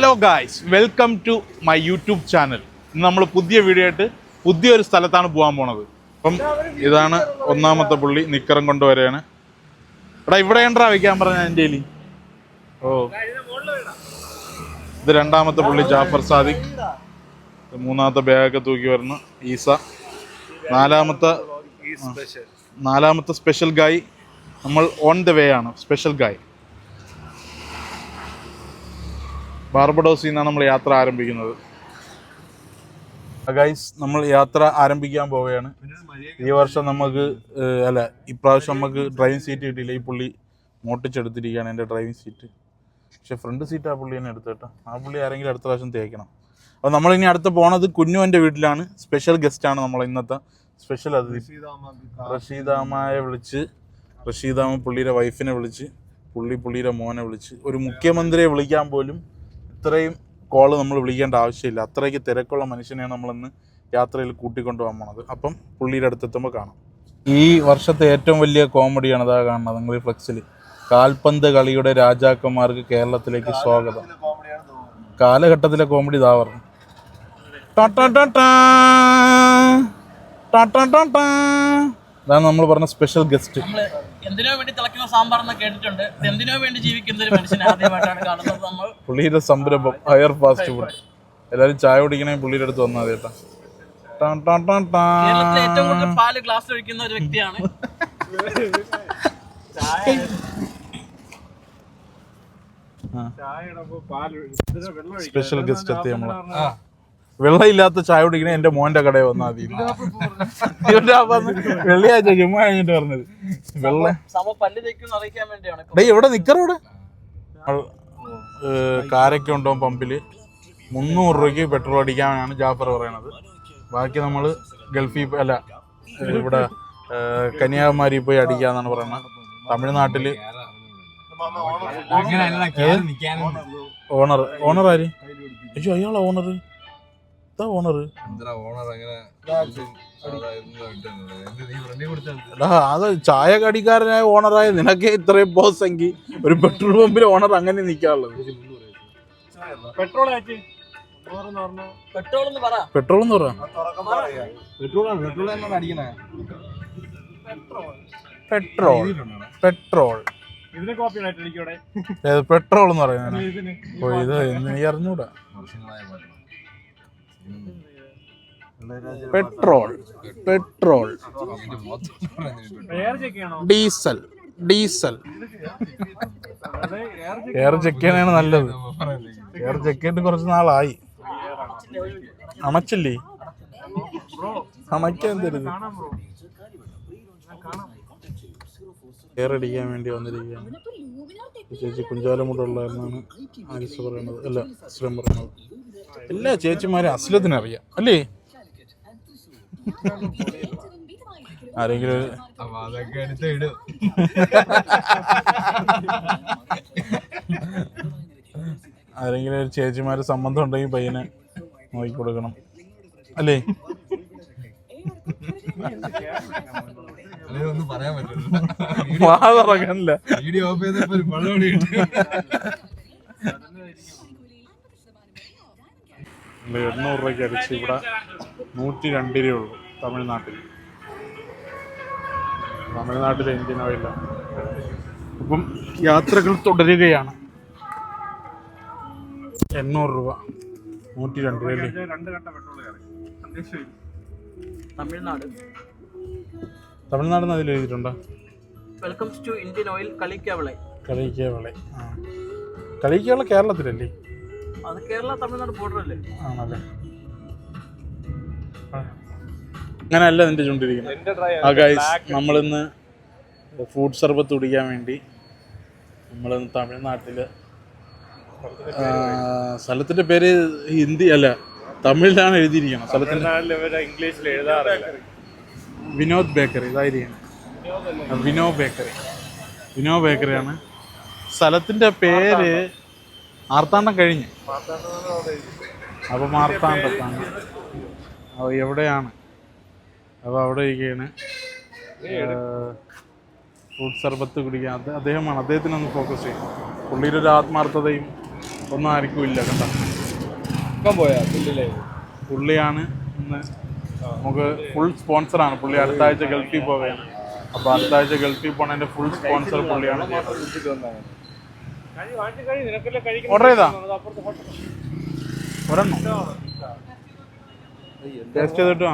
Hello guys welcome to my YouTube channel ഇന്ന് നമ്മൾ പുതിയ വീഡിയോ ആയിട്ട് പുതിയൊരു സ്ഥലത്താണ് പോകാൻ പോണത്. അപ്പം ഇതാണ് ഒന്നാമത്തെ പുള്ളി നിക്കറും കൊണ്ടുവരെയാണ് എടാ ഇവിടെ ഉണ്ടാ വയ്ക്കാൻ പറഞ്ഞ എന്റെ. ഓ. ഇത് രണ്ടാമത്തെ പുള്ളി ജാഫർ സാദിഖ്. മൂന്നാമത്തെ ബാഗൊക്കെ തൂക്കി വരുന്നു ഈസ. നാലാമത്തെ നാലാമത്തെ സ്പെഷ്യൽ ഗായ് നമ്മൾ ഓൺ ദ വേ ആണ്. സ്പെഷ്യൽ ഗായ് ബാർബഡോസിൽ നിന്നാണ് നമ്മൾ യാത്ര ആരംഭിക്കുന്നത്. ഗൈസ് നമ്മൾ യാത്ര ആരംഭിക്കാൻ പോവുകയാണ്. ഈ വർഷം നമുക്ക് അല്ല ഇപ്രാവശ്യം നമുക്ക് ഡ്രൈവിംഗ് സീറ്റ് കിട്ടിയില്ല. ഈ പുള്ളി മോട്ടിച്ചെടുത്തിരിക്കുകയാണ് എന്റെ ഡ്രൈവിംഗ് സീറ്റ് പക്ഷെ ഫ്രണ്ട് സീറ്റ് ആ പുള്ളി തന്നെ എടുത്തു കേട്ടോ. ആ പുള്ളി ആരെങ്കിലും അടുത്ത പ്രാവശ്യം തേക്കണം. അപ്പോൾ നമ്മളിനി അടുത്ത് പോണത് കുഞ്ഞുവന്റെ വീട്ടിലാണ്. സ്പെഷ്യൽ ഗസ്റ്റാണ് നമ്മൾ ഇന്നത്തെ. സ്പെഷ്യൽ അതിഥി റഷീദാമയെ വിളിച്ച് റഷീദാമ പുള്ളിയുടെ വൈഫിനെ വിളിച്ച് പുള്ളി പുള്ളിയുടെ മോനെ വിളിച്ച് ഒരു മുഖ്യമന്ത്രിയെ വിളിക്കാൻ പോലും ഇത്രയും കോൾ നമ്മൾ വിളിക്കേണ്ട ആവശ്യമില്ല. അത്രയ്ക്ക് തിരക്കുള്ള മനുഷ്യനെയാണ് നമ്മളിന്ന് യാത്രയിൽ കൂട്ടിക്കൊണ്ടു പോകാൻ പോണത്. അപ്പം പുള്ളിയുടെ അടുത്തെത്തുമ്പോൾ കാണാം. ഈ വർഷത്തെ ഏറ്റവും വലിയ കോമഡിയാണ് ഇതാ കാണുന്നത്. നിങ്ങൾ ഈ ഫ്ലെക്സിൽ. കാൽപന്ത് കളിയുടെ രാജാക്കന്മാർക്ക് കേരളത്തിലേക്ക് സ്വാഗതം. കാലഘട്ടത്തിലെ കോമഡി ഇതാ പറഞ്ഞു. ടാ ടാ ടാ. ടാ. ടാ ടാ ടാ. ടാ. ഇതാണ് നമ്മൾ പറഞ്ഞ സ്പെഷ്യൽ ഗസ്റ്റ് നമ്മൾ എന്തിനോ വേണ്ടി തിളക്കുന്ന സാമ്പാർ എന്ന് കേട്ടിട്ടുണ്ട്. ഇത് എന്തിനോ വേണ്ടി ജീവിക്കുന്ന ഒരു മനുഷ്യനെ ആദ്യമായിട്ടാണ് കാണുന്നത് നമ്മൾ. പുള്ളിയുടെ സംരംഭം ഹയർ ഫാസ്റ്റ് ഫുഡ് എല്ലാവരും ചായ കുടിക്കണേ പുള്ളിയുടെ അടുത്ത് വന്നാൽ മതി കേട്ടോ. ടാ ടാ ടാ ടാ. കേരളത്തിലെ ഏറ്റവും കൂടുതൽ പാൽ ഒഴിക്കുന്ന ഒരു വ്യക്തിയാണ്. സ്പെഷ്യൽ ഗസ്റ്റ് എത്തി നമ്മൾ. വെള്ളമില്ലാത്ത ചായ കുടിക്കണേ എന്റെ മോന്റെ കടയിൽ വന്നാൽ മതി. വെള്ളിയാഴ്ച ജുമ്മ കഴിഞ്ഞിട്ട് പറഞ്ഞത്. വെള്ള സമ പല്ല് തേക്കുന്ന അറിയിക്കാൻ വേണ്ടിയാണ്. ഇപ്പൊ. ഡേ എവിടെ നിക്കറവിടെ കാരൊക്കെ ഉണ്ടോ പമ്പിൽ. മുന്നൂറ് രൂപയ്ക്ക് പെട്രോൾ അടിക്കാനാണ് ജാഫർ പറയണത്. ബാക്കി നമ്മൾ ഗൾഫിൽ അല്ല ഇവിടെ കന്യാകുമാരി പോയി അടിക്കാന്നാണ് പറയുന്നത്. തമിഴ്നാട്ടിൽ ഓണർ ഓണർ ആര്? അയ്യോ അയാളാ ഓണർ ഓണർ അത് ചായ കടിക്കാരനായ ഓണറായ നിനക്ക് ഇത്രയും ബോസ് എങ്കിൽ ഒരു പെട്രോൾ പമ്പിലെ ഓണർ അങ്ങനെ നിൽക്കാറുള്ളത് പെട്രോൾ എന്ന് പറ. പെട്രോൾ എന്ന് പറയാം. പെട്രോൾ പെട്രോൾ പെട്രോൾ പെട്രോൾ എന്ന് പറയുന്നത് ഓ ഇത് എനിക്ക് നീ അറിഞ്ഞൂടാ. Petrol petrol. എയർ ചെക്ക് ചെയ്യണോ? Diesel diesel. എയർ ചെക്കാനാണ് നല്ലത്. എയർ ചെക്ക് ചെയ്തിട്ട് കുറച്ച് നാളായി. അമച്ചില്ലേ? അമയ്ക്കാൻ തരുത് ബ്രോ എയർ അടിക്കാൻ വേണ്ടി വന്നിരിക്കുകയാണ്. ചേച്ചി കുഞ്ചാലമുട്ടുള്ളതെന്നാണ് ആരിസ് പറയുന്നത്. അല്ല അസ്ലം പറയുന്നത്. എല്ലാ ചേച്ചിമാരും അസ്ലത്തിന് അറിയാം. അല്ലേ? ആരെങ്കിലും ആരെങ്കിലും ഒരു ചേച്ചിമാരെ സംബന്ധം ഉണ്ടെങ്കിൽ പയ്യനെ നോക്കി കൊടുക്കണം. അല്ലേ? ഒന്നും പറയാൻ പറ്റില്ല. വീഡിയോ ഓഫ് ചെയ്തപ്പോ ഒരു പഴമണി കിട്ടി നമ്മൾ എണ്ണൂറ് രൂപയ്ക്ക് അടിച്ച് ഇവിടെ നൂറ്റി രണ്ട് രൂപയുള്ളൂ തമിഴ്നാട്ടിൽ. തമിഴ്നാട്ടിലെ ഇന്ത്യൻ ഓയില അപ്പം യാത്രകൾ തുടരുകയാണ്. എണ്ണൂറ് രൂപ. നൂറ്റി രണ്ട് രൂപ തമിഴ്നാട്. തമിഴ്നാട് അതിൽ എഴുതിയിട്ടുണ്ടോ? വെൽക്കംസ് ടു ഇന്ത്യൻ ഓയിൽ കളിക്കവളെ. കളിക്കേവളെ. ആ. കളിക്കേവള കേരളത്തിലല്ലേ? അത് കേരള തമിഴ്നാട് ബോർഡർ അല്ലേ? ആണല്ലേ. അങ്ങനല്ല അങ്ങനെയല്ല നിന്റെ ചുണ്ടിരിക്കുന്നത് നമ്മളിന്ന് ഫ്രൂട്ട് സർബത്ത് കുടിക്കാൻ വേണ്ടി നമ്മളിന്ന് തമിഴ്നാട്ടിൽ സ്ഥലത്തിന്റെ പേര് ഹിന്ദി അല്ല തമിഴിലാണ് എഴുതിയിരിക്കണം സ്ഥലത്തിന്റെ ഇംഗ്ലീഷിൽ എഴുതാറില്ല. വിനോദ് ബേക്കറി ഇതായിരിക്കണം വിനോ ബേക്കറി. വിനോ ബേക്കറിയാണ്. സ്ഥലത്തിന്റെ പേര് മാർത്താണ്ഡം കഴിഞ്ഞ്. അപ്പോൾ മാർത്താണ്ടത്താണ് അപ്പോൾ എവിടെയാണ്? അപ്പോൾ അവിടെ ഇരിക്കുകയാണ് ഫ്രൂട്ട് സർബത്ത് കുടിക്കാൻ. അദ്ദേഹമാണ്. അദ്ദേഹത്തിനൊന്ന് ഫോക്കസ് ചെയ്യും. പുള്ളിയുടെ ഒരു ആത്മാർത്ഥതയും ഒന്നും ആർക്കും ഇല്ല കണ്ട? പോയാ? പുള്ളിയാണ് ഇന്ന് നമുക്ക് ഫുൾ സ്പോൺസറാണ് പുള്ളി അടുത്ത ആഴ്ച ഗൾഫിൽ പോവുകയാണ്. അപ്പോൾ അടുത്ത ആഴ്ച ഗൾഫിൽ പോണതിന്റെ ഫുൾ സ്പോൺസർ പുള്ളിയാണ് ഓർഡർ ചെയ്താ? ഒരെണ്ണം. ടേസ്റ്റ് ചെയ്തിട്ട്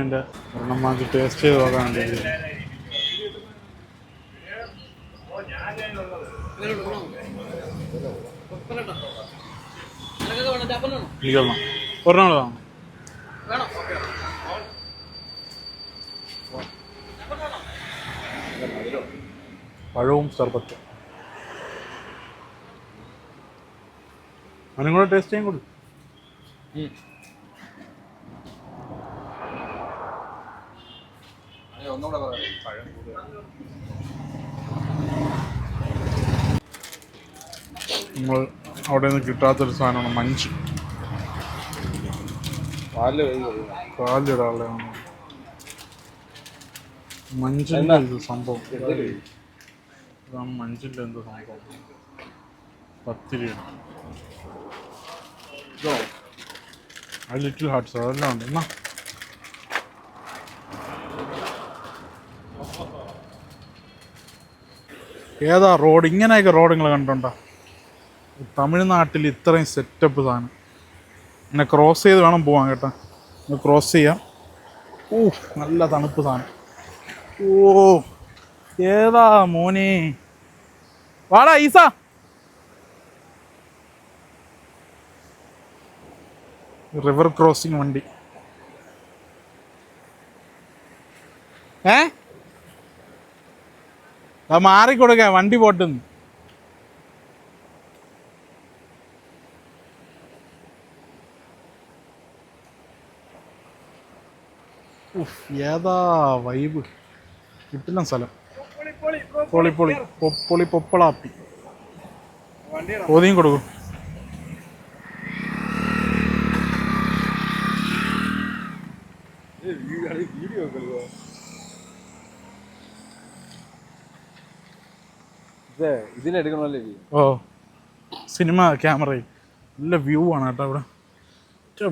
എന്റെ ഒരെണ്ണം വാങ്ങി ടേസ്റ്റ് ചെയ്ത് നോക്കാൻ വേണ്ടി ഒരെണ്ണം. ഒരെണ്ണം പഴവും സർബത്തും. അവനും കൂടെ ടേസ്റ്റ് ചെയ്യും കൂടി നമ്മൾ അവിടെ നിന്ന് കിട്ടാത്തൊരു സാധനമാണ് മഞ്ച്. പാൽ മഞ്ചിന്റെ ഇത് സംഭവം. ഇതാണ് മഞ്ചിന്റെ എന്തോ സംഭവം പത്തിരിയാണ് ഇതോ. ആ ലിറ്റിൽ ഹാർട്ട്സ് അതെല്ലാം ഉണ്ട്. എന്നാ. ഏതാ റോഡ്? ഇങ്ങനെയൊക്കെ റോഡുകൾ കണ്ടുണ്ടോ തമിഴ്നാട്ടിൽ ഇത്രയും സെറ്റപ്പ് സാധനം. എന്നെ ക്രോസ് ചെയ്ത് വേണം പോവാൻ കേട്ടോ. ക്രോസ് ചെയ്യാം. ഓ നല്ല തണുപ്പ് സാധനം. ഓ ഏതാ മോനെ? വാടാ ഈസ. റിവർ ക്രോസിംഗ് വണ്ടി. ഏ? മാറിക്കൊടുക്ക വണ്ടി പോട്ടെന്ന്. ഏതാ വൈബ് കിട്ടില്ല സ്ഥലം. പൊളി പൊളി പൊളി പൊപ്പളാപ്പി. ഓതിയും കൊടുക്കും. വീഡിയോ ഒക്കെ ഇതേ ഇതിലെടുക്കണമല്ലേ ഇത്? ഓ സിനിമ ക്യാമറ. നല്ല വ്യൂ ആണ് കേട്ടോ ഇവിടെ.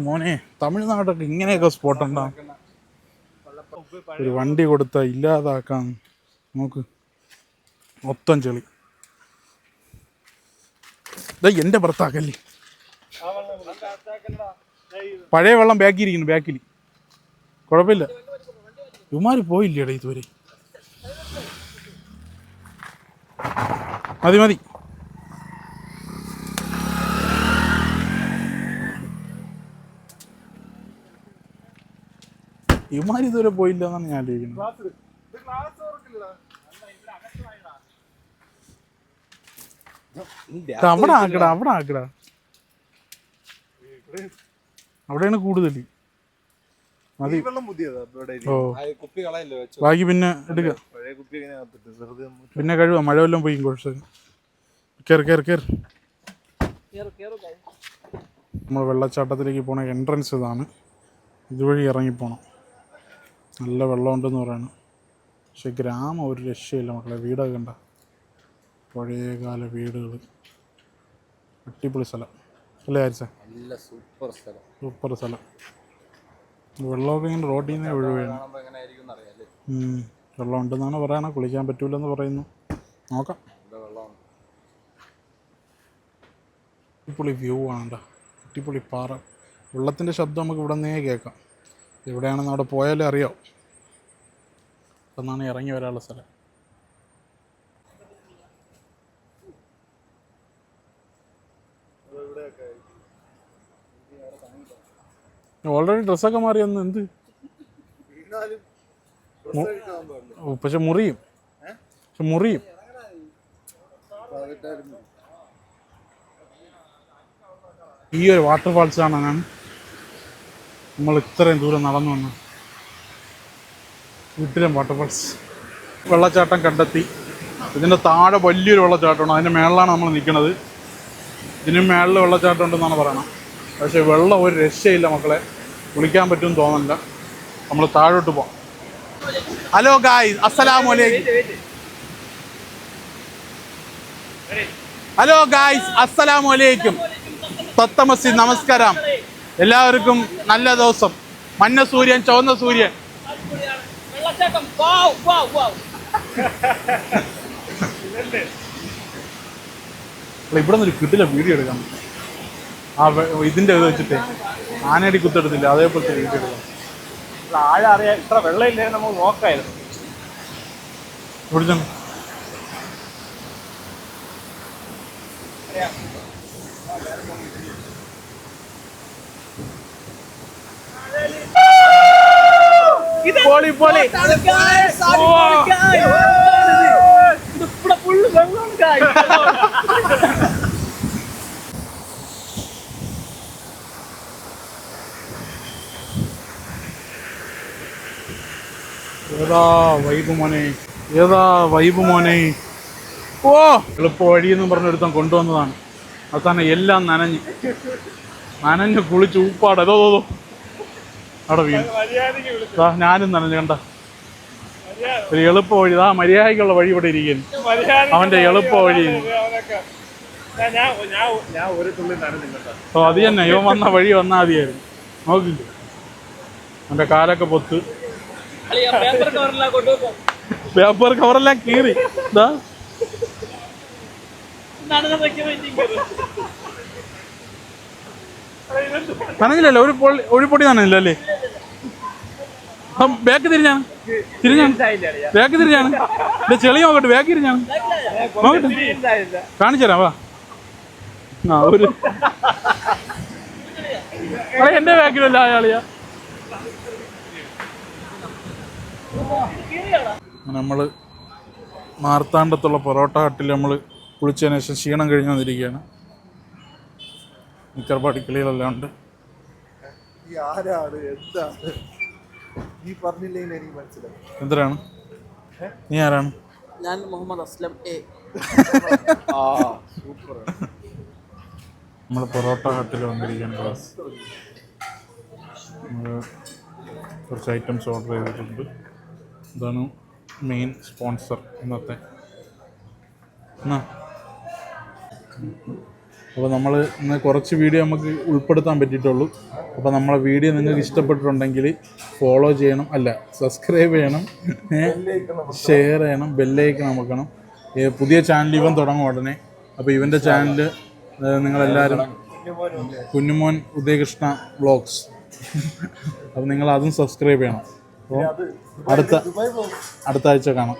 മോനെ തമിഴ്നാട്ടൊക്കെ ഇങ്ങനെയൊക്കെ സ്പോട്ട് ഉണ്ടാവും ഒരു വണ്ടി കൊടുത്ത ഇല്ലാതാക്കാൻ നോക്ക്. മൊത്തം ചെളി. ഇതാ എന്റെ ഭർത്താക്കല്ലേ? പഴയ വെള്ളം ബാക്കിയിരിക്കുന്നു ബാക്കിൽ. കുഴപ്പമില്ല. ഇവന്മാര് പോയില്ലേടാ ഇതുവരെ. മതി മതി. ഇവന്മാർ ഇതുവരെ പോയില്ല എന്നാണ് ഞാൻ ആലോചിക്കുന്നത്. അവിടെ ആക്കടാ അവിടെ ആക്കടാ. അവിടെയാണ് കൂടുതൽ. മതി. വെള്ളം പുതിയതാ ഇവിടെ ഓ. കുപ്പി കളയല്ലേ വെച്ചോ ബാക്കി പിന്നെ എടുക്കാം. പിന്നെ കഴിവാ മഴ വല്ലതും പോയി കുഴച്ച് കയറി കയറി കയറി കേറ് കേറ് guys. നമ്മൾ വെള്ളച്ചാട്ടത്തിലേക്ക് പോണ എൻട്രൻസ് ഇതാണ്. ഇതുവഴി ഇറങ്ങിപ്പോണം. നല്ല വെള്ളമുണ്ടെന്ന് പറയണം. പക്ഷെ ഗ്രാമം ഒരു രക്ഷയില്ല മക്കളെ വീടൊക്കെ കണ്ട. പഴയകാല വീടുകൾ അടിപൊളി സ്ഥലം. അല്ലേ ആരിച്ച നല്ല സൂപ്പർ സ്ഥലം. സൂപ്പർ സ്ഥലം. വെള്ളമൊക്കെ ഇങ്ങനെ റോഡിൽ നിന്ന് ഉം. വെള്ളം ഉണ്ടെന്നാണ് പറയണത്. കുളിക്കാൻ പറ്റൂലെന്ന് പറയുന്നു. നോക്കാം. അടിപൊളി വ്യൂ ആണ് കേട്ടോ അടിപൊളി പാറ. വെള്ളത്തിന്റെ ശബ്ദം നമുക്ക് ഇവിടെ നിന്നേ കേൾക്കാം. എവിടെയാണെന്ന് അവിടെ പോയാലേ അറിയാം എന്നാണ് ഇറങ്ങി വരാനുള്ള സ്ഥലം. ഓൾറെഡി ഡ്രസ്സൊക്കെ മാറി ഒന്ന് എന്ത്? പക്ഷെ മുറിയും. പക്ഷെ മുറിയും. ഈ ഒരു വാട്ടർഫാൾസ് കാണാനാണ് നമ്മൾ ഇത്രയും ദൂരം നടന്നു വന്നു വീട്ടിലും വാട്ടർഫാൾസ് വെള്ളച്ചാട്ടം കണ്ടെത്തി. ഇതിന്റെ താഴെ വലിയൊരു വെള്ളച്ചാട്ടമാണ്. അതിന്റെ മേളിലാണ് നമ്മൾ നിൽക്കുന്നത്. ഇതിന് മേളിൽ വെള്ളച്ചാട്ടം ഉണ്ടെന്നാണ് പറയണം പക്ഷേ വെള്ളം ഒരു രക്ഷയില്ല മക്കളെ. കുളിക്കാൻ പറ്റും തോന്നണ്ട നമ്മൾ താഴോട്ട് പോവാം. ഹലോ ഗായ് അസ്സലാമലൈക്കും ഹലോ ഗായ്സ് അസ്സലാമു വലൈക്കും തത്തമസി നമസ്കാരം. എല്ലാവർക്കും നല്ല ദിവസം. മഞ്ഞ സൂര്യൻ ചുവന്ന സൂര്യൻ. ഇവിടെ നിന്ന് കിട്ടില്ല വീഡിയോ എടുക്കാം. ആ ഇതിന്റെ ഇത് വെച്ചിട്ട്. ആനയടി കുത്തെടുത്തില്ല അതേപോലത്തെ വീഡിയോ എടുക്കാം ആഴം ഇത്ര വെള്ളമില്ലേ നമുക്ക് നോക്കായിരുന്നു ഇവിടെ ചെന്ന്. Poly poly. ഇവിടെ full വെള്ളമാണ് ഏതാ വൈബ് മോനെ. ഏതാ വൈബ് മോനെ. ഓ എളുപ്പ വഴിയെന്നും പറഞ്ഞൊരുത്തം കൊണ്ടുവന്നതാണ്. അവസാനം എല്ലാം നനഞ്ഞ്. നനഞ്ഞ് കുളിച്ച് ഉപ്പാട്. ഏതോ തോതോ അവിടെ വീണ്. ഞാനും നനഞ്ഞു കണ്ട? ഒരു എളുപ്പ വഴി. ആ മര്യാദയ്ക്കുള്ള വഴി ഇവിടെ ഇരിക്കുന്നു. അവന്റെ എളുപ്പ വഴി. അത് തന്നെ. ഇവൻ വന്ന വഴി വന്നാൽ മതിയായിരുന്നു. നോക്ക് അവന്റെ കാലൊക്കെ പൊത്ത്. പേപ്പർ കവറെല്ലാം കീറി. ഇതാ. നനഞ്ഞില്ലല്ലോ ഒരു പൊള്ളി ഒരു പൊടി നനഞ്ഞില്ല അല്ലേ? അപ്പം ബാക്ക് തിരിഞ്ഞാണ്. തിരിഞ്ഞാണ്. ബാക്ക് തിരിഞ്ഞാണ്. ഇത് ചെളി നോക്കട്ടെ ബാക്ക് തിരിഞ്ഞാണ്. നോക്കട്ടെ. കാണിച്ചു തരാം വാ. ആ ഒരു എന്റെ ബാക്കിലല്ല അയാളിയാ നമ്മൾ മാർത്താണ്ഡത്തുള്ള പൊറോട്ട ഹട്ടിൽ നമ്മൾ കുളിച്ചതിന് ശേഷം ക്ഷീണം കഴിഞ്ഞ് വന്നിരിക്കുകയാണ്. മിക്കർപ്പാടിക്കളികളെല്ലാം ഉണ്ട്. ഈ ആരാണ്? എന്താണ്? നീ പറഞ്ഞില്ലെങ്കിൽ എനിക്ക് മനസ്സിലായി. എന്തിനാണ്? നീ ആരാണ്? ഞാൻ മുഹമ്മദ് അസ്ലം എ. ആ സൂപ്പർ നമ്മൾ പൊറോട്ട ഹട്ടിൽ വന്നിരിക്കുകയാണ് ക്ലാസ് നമ്മൾ കുറച്ച് ഐറ്റംസ് ഓർഡർ ചെയ്തിട്ടുണ്ട്. ഇതാണ് മെയിൻ സ്പോൺസർ ഇന്നത്തെ. എന്നാ അപ്പോൾ നമ്മൾ ഇന്ന് കുറച്ച് വീഡിയോ നമുക്ക് ഉൾപ്പെടുത്താൻ പറ്റിയിട്ടുള്ളൂ. അപ്പോൾ നമ്മളെ വീഡിയോ നിങ്ങൾക്ക് ഇഷ്ടപ്പെട്ടിട്ടുണ്ടെങ്കിൽ ഫോളോ ചെയ്യണം. അല്ല സബ്സ്ക്രൈബ് ചെയ്യണം. ഷെയർ ചെയ്യണം. ബെല്ലൈക്കൺ അമക്കണം പുതിയ ചാനൽ ഇവൻ തുടങ്ങും ഉടനെ. അപ്പോൾ ഇവന്റെ ചാനൽ നിങ്ങളെല്ലാവരും കുഞ്ഞുമോൻ ഉദയകൃഷ്ണ വ്ളോഗ്സ് അപ്പോൾ നിങ്ങൾ അതും സബ്സ്ക്രൈബ് ചെയ്യണം. അപ്പോൾ അടുത്ത അടുത്ത ആഴ്ച കാണാം.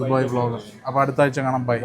ദുബായ് വ്ളോഗർ അപ്പോൾ അടുത്ത ആഴ്ച കാണാം. ബൈ